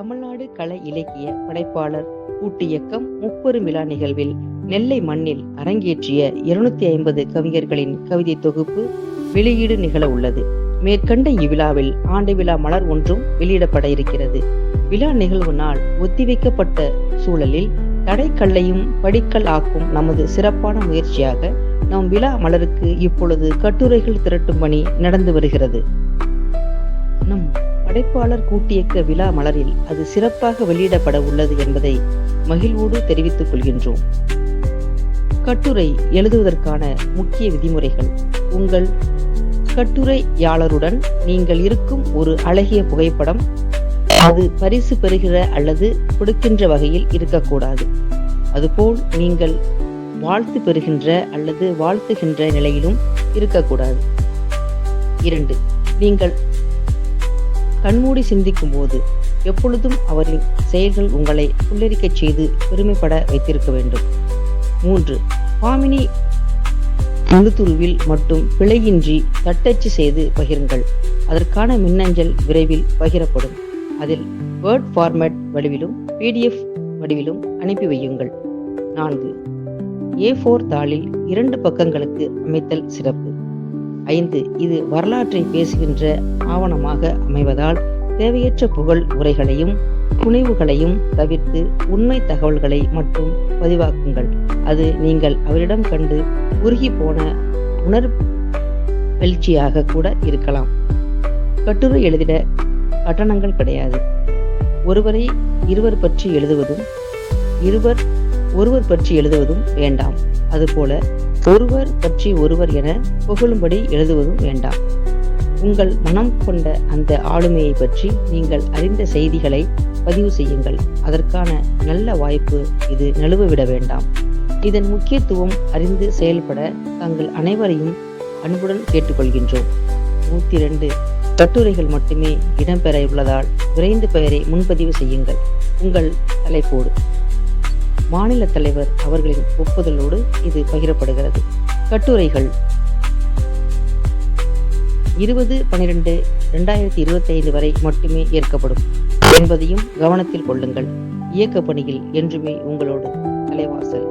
தமிழ்நாடு கலை இலக்கிய படைப்பாளர் கூட்டு இயக்கம் முப்பெரும் விழா நிகழ்வில் நெல்லை மண்ணில் அரங்கேற்றிய இருநூத்தி ஐம்பது கவிஞர்களின் கவிதை தொகுப்பு வெளியீடு நிகழ உள்ளது. மேற்கண்ட இவ்விழாவில் ஆண்டு விழா மலர் ஒன்றும் வெளியிடப்பட இருக்கிறது. விழா நிகழ்வு நாள் ஒத்திவைக்கப்பட்ட சூழலில் தடைக்கல்லையும் படிக்கல் ஆக்கும் நமது சிறப்பான முயற்சியாக நம் விழா மலருக்கு இப்பொழுது கட்டுரைகள் திரட்டும் பணி நடந்து வருகிறது. நம் படைப்பாளர் கூட்டியக்க விழா மலரில் அது சிறப்பாக வெளியிடப்பட உள்ளது என்பதை மகிழ்வோடு தெரிவித்துக் கொள்கின்றோம். கட்டுரை எழுதுவதற்கான முக்கிய விதிமுறைகள். உங்கள் கட்டுரையாளருடன் நீங்கள் இருக்கும் ஒரு அழகிய புகைப்படம் அது பரிசு பெறுகிற அல்லது கொடுக்கின்ற வகையில் இருக்கக்கூடாது. அதுபோல் நீங்கள் வாழ்த்து பெறுகின்ற அல்லது வாழ்த்துகின்ற நிலையிலும் இருக்கக்கூடாது. இரண்டு நீங்கள் கண்மூடி சிந்திக்கும் போது எப்பொழுதும் அவரின் செயல்கள் உங்களை புல்லரிக்கச் செய்து பெருமைப்பட வைத்திருக்க வேண்டும். மூன்று பாமினி முழுத்துருவில் மட்டும் பிழையின்றி தட்டச்சு செய்து பகிருங்கள். அதற்கான மின்னஞ்சல் விரைவில் பகிரப்படும். அதில் வேர்ட் ஃபார்மேட் வடிவிலும் பிடிஎஃப் வடிவிலும் அனுப்பி வையுங்கள். நான்கு ஏ ஃபோர் தாளில் இரண்டு பக்கங்களுக்கு அமைத்தல் சிறப்பு. ஐந்து இது வரலாற்றை பேசுகின்ற ஆவணமாக அமைவதால் தேவையற்ற புகழ் உரைகளையும் புனைவுகளையும் தவிர்த்து உண்மை தகவல்களை மட்டும் பதிவாக்குங்கள். அது நீங்கள் அவரிடம் கண்டு உருகி போன உணர் எழுச்சியாக கூட இருக்கலாம். கட்டுரை எழுதிட கட்டணங்கள் கிடையாது. ஒருவரை இருவர் பற்றி எழுதுவதும் இருவர் ஒருவர் பற்றி எழுதுவதும் வேண்டாம். அதுபோல ஒருவர் பற்றி ஒருவர் என புகழும்படி எழுதுவதும் வேண்டாம். உங்கள் மனம் கொண்ட அந்த ஆளுமையை பற்றி நீங்கள் அறிந்த செய்திகளை பதிவு செய்யுங்கள். அதற்கான நல்ல வாய்ப்பு இது நழுவ விட வேண்டாம். இதன் முக்கியத்துவம் அறிந்து செயல்பட தங்கள் அனைவரையும் அன்புடன் கேட்டுக்கொள்கின்றோம். நூத்தி ரெண்டு கட்டுரைகள் மட்டுமே இடம்பெற உள்ளதால் விரைந்து பெயரை முன்பதிவு செய்யுங்கள். உங்கள் தலைப்போடு. மாநில தலைவர் அவர்களின் ஒப்புதலோடு இது பகிரப்படுகிறது. கட்டுரைகள் இருபது பனிரெண்டு ரெண்டாயிரத்தி இருபத்தி ஐந்து வரை மட்டுமே ஏற்கப்படும் என்பதையும் கவனத்தில் கொள்ளுங்கள். இயக்க பணியில் என்றுமே உங்களோடு தலைவாசல்